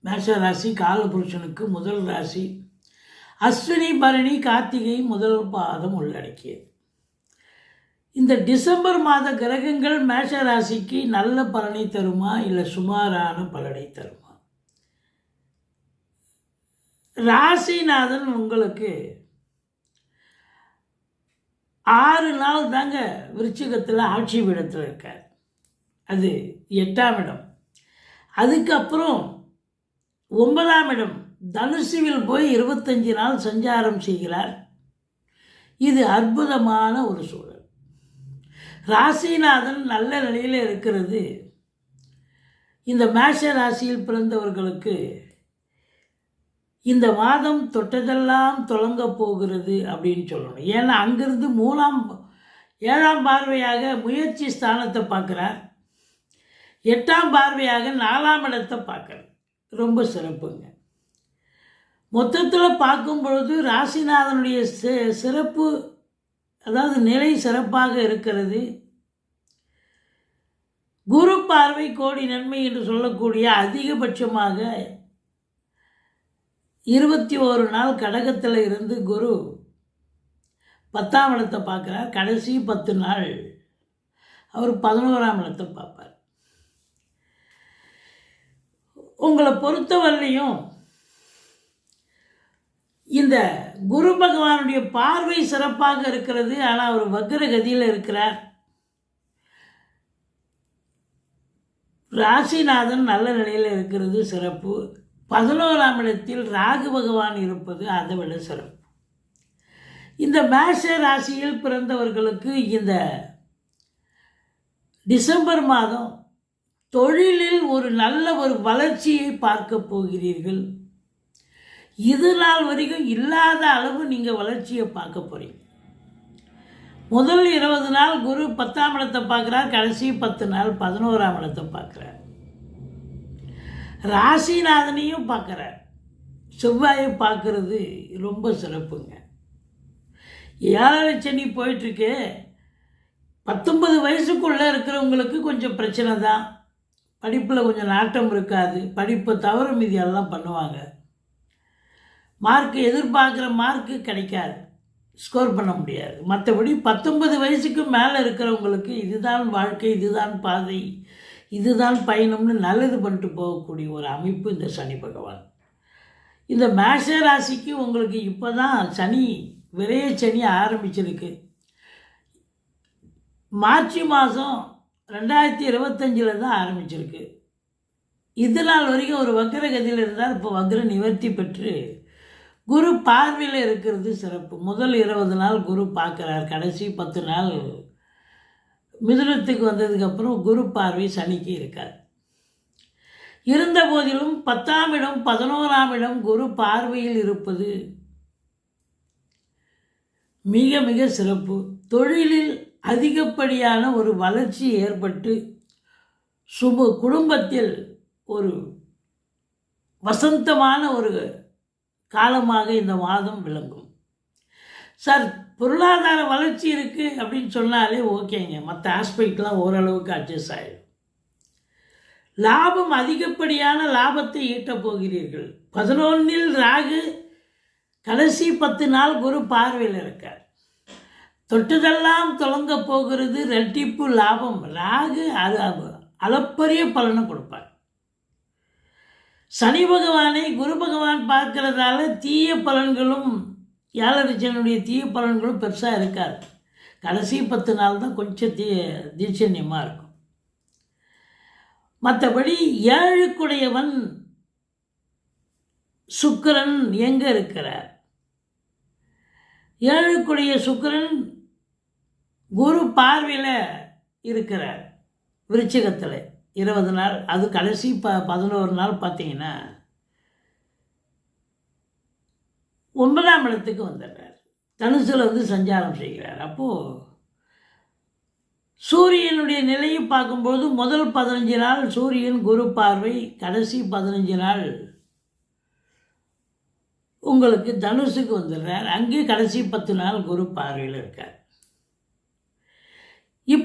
மேஷ ராசி காலபுருஷனுக்கு முதல் ராசி. அஸ்வினி பரணி கார்த்திகை முதல் பாதம் உள்ளடக்கியது. இந்த டிசம்பர் மாத கிரகங்கள் மேஷ ராசிக்கு நல்ல பலனை தருமா இல்லை சுமாரான பலனை தருமா? ராசிநாதன் உங்களுக்கு ஆறு நாள் தாங்க விருச்சிகத்தில் ஆட்சி பீடத்தில் இருக்கார். அது எட்டாம் இடம். அதுக்கப்புறம் ஒன்பதாம் இடம் தனுசுவில் போய் இருபத்தஞ்சு நாள் சஞ்சாரம் செய்கிறார். இது அற்புதமான ஒரு சூழல். ராசிநாதன் நல்ல நிலையில் இருக்கிறது. இந்த மேஷ ராசியில் பிறந்தவர்களுக்கு இந்த மாதம் தொட்டதெல்லாம் தொடங்க போகிறது அப்படின்னு சொல்லணும். ஏன்னா அங்கிருந்து மூணாம் ஏழாம் பார்வையாக முயற்சி ஸ்தானத்தை பார்க்குறார். எட்டாம் பார்வையாக நாலாம் இடத்தை பார்க்குறார். ரொம்ப சிறப்புங்க. மொத்தத்தில் பார்க்கும் பொழுது ராசிநாதனுடைய சிறப்பு அதாவது நிலை சிறப்பாக இருக்கிறது. குரு பார்வை கோடி நன்மை என்று சொல்லக்கூடிய அதிகபட்சமாக இருபத்தி ஓரு நாள் கடகத்தில் இருந்து குரு பத்தாம் இடத்தை பார்க்குறார். கடைசி பத்து நாள். அவர் பதினோராம் இடத்தை பார்ப்பார். உங்களை பொறுத்தவரையிலையும் இந்த குரு பகவானுடைய பார்வை சிறப்பாக இருக்கிறது. ஆனால் அவர் வக்ரகதியில் இருக்கிறார். ராசிநாதன் நல்ல நிலையில் இருக்கிறது சிறப்பு. பதினோராம் இடத்தில் ராகு பகவான் இருப்பது அதை விட சிறப்பு. இந்த மேஷ ராசியில் பிறந்தவர்களுக்கு இந்த டிசம்பர் மாதம் தொழிலில் ஒரு நல்ல ஒரு வளர்ச்சியை பார்க்க போகிறீர்கள். இது நாள் வரைக்கும் இல்லாத அளவு நீங்கள் வளர்ச்சியை பார்க்க போகிறீங்க முதல் இருபது நாள் குரு பத்தாம் இடத்தை பார்க்குறார் கடைசி பத்து நாள் பதினோராம் இடத்தை பார்க்குறார். ராசிநாதனையும் பார்க்குறார். செவ்வாயை பார்க்குறது ரொம்ப சிறப்புங்க. ஏழரை சனி போயிட்டுருக்கு பத்தொன்பது வயசுக்குள்ளே இருக்கிறவங்களுக்கு கொஞ்சம் பிரச்சனை தான். படிப்பில் கொஞ்சம் நாட்டம் இருக்காது. படிப்பை தவிர மீதி எல்லாம் பண்ணுவாங்க. மார்க் எதிர்பார்க்குற மார்க்கு கிடைக்காது. ஸ்கோர் பண்ண முடியாது. மற்றபடி பத்தொன்பது வயசுக்கு மேலே இருக்கிறவங்களுக்கு இதுதான் வாழ்க்கை இதுதான் பாதை இதுதான் பயணம்னு நல்லது பண்ணிட்டு போகக்கூடிய ஒரு அமைப்பு இந்த சனி பகவான். இந்த மேஷ ராசிக்கு உங்களுக்கு இப்போ தான் சனி விரைய சனி ஆரம்பிச்சிருக்கு. மார்ச் மாதம் ரெண்டாயிரத்தி இருபத்தஞ்சில் தான் ஆரம்பிச்சிருக்கு. இது நாள் வரைக்கும் ஒரு வக்ர கதியில் இருந்தால் இப்போ வக்ர நிவர்த்தி பெற்று குரு பார்வையில் இருக்கிறது சிறப்பு. முதல் இருபது நாள் குரு பார்க்குறார். கடைசி பத்து நாள் மிதுனத்துக்கு வந்ததுக்கப்புறம் குரு பார்வை சனிக்கு இருக்கார் இருந்த போதிலும் பத்தாம் இடம் பதினோராம் இடம் குரு பார்வையில் இருப்பது மிக மிக சிறப்பு. தொழிலில் அதிகப்படியான ஒரு வளர்ச்சி ஏற்பட்டு சுப குடும்பத்தில் ஒரு வசந்தமான ஒரு காலமாக இந்த மாதம் விளங்கும். சார் பொருளாதார வளர்ச்சி இருக்குது அப்படின்னு சொன்னாலே ஓகேங்க. மற்ற ஆஸ்பெக்ட்லாம் ஓரளவுக்கு அட்ஜஸ்ட் ஆகிடும் லாபம் அதிகப்படியான லாபத்தை ஈட்டப் போகிறீர்கள். பதினொன்றில் ராகு கடைசி பத்து நாள் குரு பார்வையில் இருக்கார். தொட்டதெல்லாம் தொடங்க போகிறது ரெட்டிப்பு லாபம். ராகு அது அளப்பரிய பலனை கொடுப்பார். சனி பகவானை குரு பகவான் பார்க்கறதால தீய பலன்களும் ஏழரிச்சனுடைய தீய பலன்களும் பெருசாக இருக்காது. கடைசி பத்து நாள் தான் கொஞ்சம் தீ தீட்சண்யமாக இருக்கும். மற்றபடி ஏழுக்குடையவன் சுக்கிரன் எங்கே இருக்கிறார்? ஏழுக்குடைய சுக்கிரன் குரு பார்வையில் இருக்கிறார். விருச்சிகத்தில் இருபது நாள் அது கடைசி ப பதினோரு நாள் பார்த்தீங்கன்னா ஒன்பதாம் இடத்துக்கு வந்துடுறார். தனுசில் வந்து சஞ்சாரம் செய்கிறார். அப்போது சூரியனுடைய நிலையை பார்க்கும்போது முதல் பதினஞ்சு நாள் சூரியன் குரு பார்வை கடைசி பதினஞ்சு நாள் உங்களுக்கு தனுசுக்கு வந்துடுறார். அங்கே கடைசி பத்து நாள் குரு பார்வையில் இருக்கார்.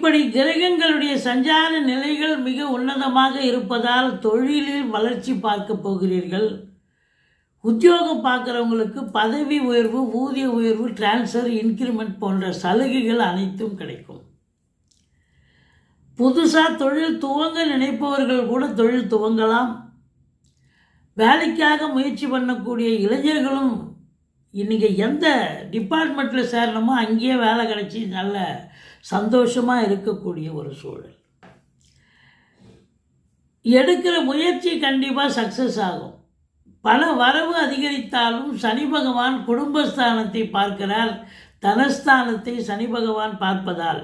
இப்படி கிரகங்களுடைய சஞ்சார நிலைகள் மிக உன்னதமாக இருப்பதால் தொழிலில் வளர்ச்சி பார்க்க போகிறீர்கள். உத்தியோகம் பார்க்குறவங்களுக்கு பதவி உயர்வு ஊதிய உயர்வு டிரான்ஸ்ஃபர் இன்க்ரிமெண்ட் போன்ற சலுகைகள் அனைத்தும் கிடைக்கும். புதுசாக தொழில் துவங்க நினைப்பவர்கள் கூட தொழில் துவங்கலாம். வேலைக்காக முயற்சி பண்ணக்கூடிய இளைஞர்களும் இன்றைக்கி எந்த டிபார்ட்மெண்ட்டில் சேரணுமோ அங்கேயே வேலை கிடச்சி நல்ல சந்தோஷமாக இருக்கக்கூடிய ஒரு சூழல். எடுக்கிற முயற்சி கண்டிப்பாக சக்ஸஸ் ஆகும். பல வரவு அதிகரித்தாலும் சனி பகவான் குடும்பஸ்தானத்தை பார்க்கிறார். தனஸ்தானத்தை சனி பகவான் பார்ப்பதால்.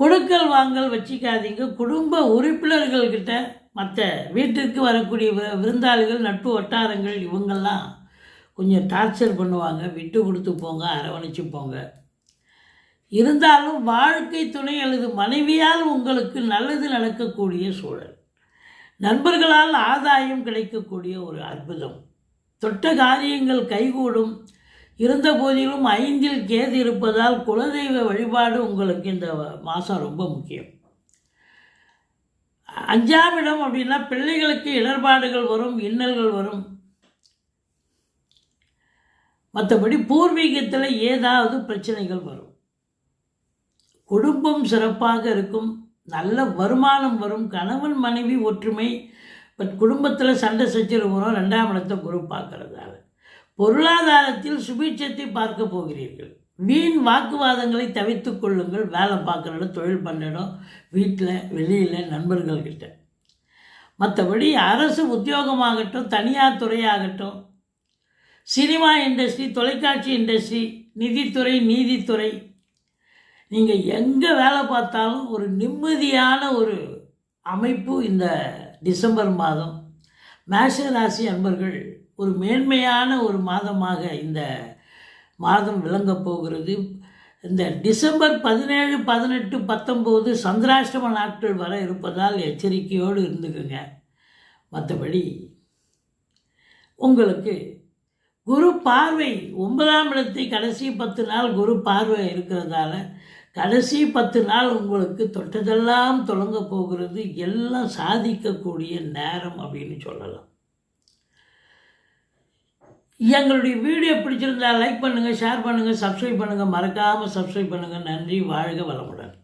கொடுக்கல் வாங்கல் வச்சிக்காதீங்க. குடும்ப உறுப்பினர்கள்கிட்ட மற்ற வீட்டிற்கு வரக்கூடிய விருந்தாளிகள் நட்பு வட்டாரங்கள் இவங்கெல்லாம் கொஞ்சம் டார்ச்சர் பண்ணுவாங்க. விட்டு கொடுத்து போங்க அரவணைச்சு போங்க. இருந்தாலும் வாழ்க்கை துணை அல்லது மனைவியால் உங்களுக்கு நல்லது நடக்கக்கூடிய சூழல். நண்பர்களால் ஆதாயம் கிடைக்கக்கூடிய ஒரு அற்புதம். தொட்ட காரியங்கள் கைகூடும். இருந்த போதிலும் ஐந்தில் கேது இருப்பதால் குலதெய்வ வழிபாடு உங்களுக்கு இந்த மாதம் ரொம்ப முக்கியம். அஞ்சாம் இடம் அப்படின்னா பிள்ளைகளுக்கு இடர்பாடுகள் வரும் இன்னல்கள் வரும். மற்றபடி பூர்வீகத்தில் ஏதாவது பிரச்சனைகள் வரும். குடும்பம் சிறப்பாக இருக்கும் நல்ல வருமானம் வரும் கணவன் மனைவி ஒற்றுமை பட் குடும்பத்தில் சண்டை சச்சரவு வரும் ரெண்டாம் இடத்தை குரு பார்க்கறதால. பொருளாதாரத்தில் சுபீட்சத்தை பார்க்க போகிறீர்கள். வீண் வாக்குவாதங்களை தவித்து கொள்ளுங்கள் வேலை பார்க்குற இடம் தொழில் பண்ணிடும் வீட்டில் வெளியில் நண்பர்கள்கிட்ட. மற்றபடி அரசு உத்தியோகமாகட்டும் தனியார் துறையாகட்டும் சினிமா இண்டஸ்ட்ரி தொலைக்காட்சி இண்டஸ்ட்ரி நிதித்துறை நீதித்துறை நீங்கள் எங்கே வேலை பார்த்தாலும் ஒரு நிம்மதியான ஒரு அமைப்பு இந்த டிசம்பர் மாதம். மேஷ ராசி அன்பர்கள் ஒரு மேன்மையான ஒரு மாதமாக இந்த மாதம் விளங்கப் போகிறது. இந்த டிசம்பர் பதினேழு பதினெட்டு பத்தொம்போது சந்திராஷ்டம நாட்கள் வர இருப்பதால் எச்சரிக்கையோடு இருந்துக்குங்க. மற்றபடி உங்களுக்கு குரு பார்வை ஒன்பதாம் இடத்தை கடைசி பத்து நாள் குரு பார்வை இருக்கிறதால கடைசி பத்து நாள் உங்களுக்கு தொட்டதெல்லாம் தொடங்க போகிறது எல்லாம் சாதிக்கக்கூடிய நேரம் அப்படின்னு சொல்லலாம். எங்களுடைய வீடியோ பிடிச்சிருந்தா லைக் பண்ணுங்கள் ஷேர் பண்ணுங்கள் சப்ஸ்கிரைப் பண்ணுங்கள் மறக்காமல் சப்ஸ்கிரைப் பண்ணுங்கள் நன்றி வாழ்க வளமுடன்.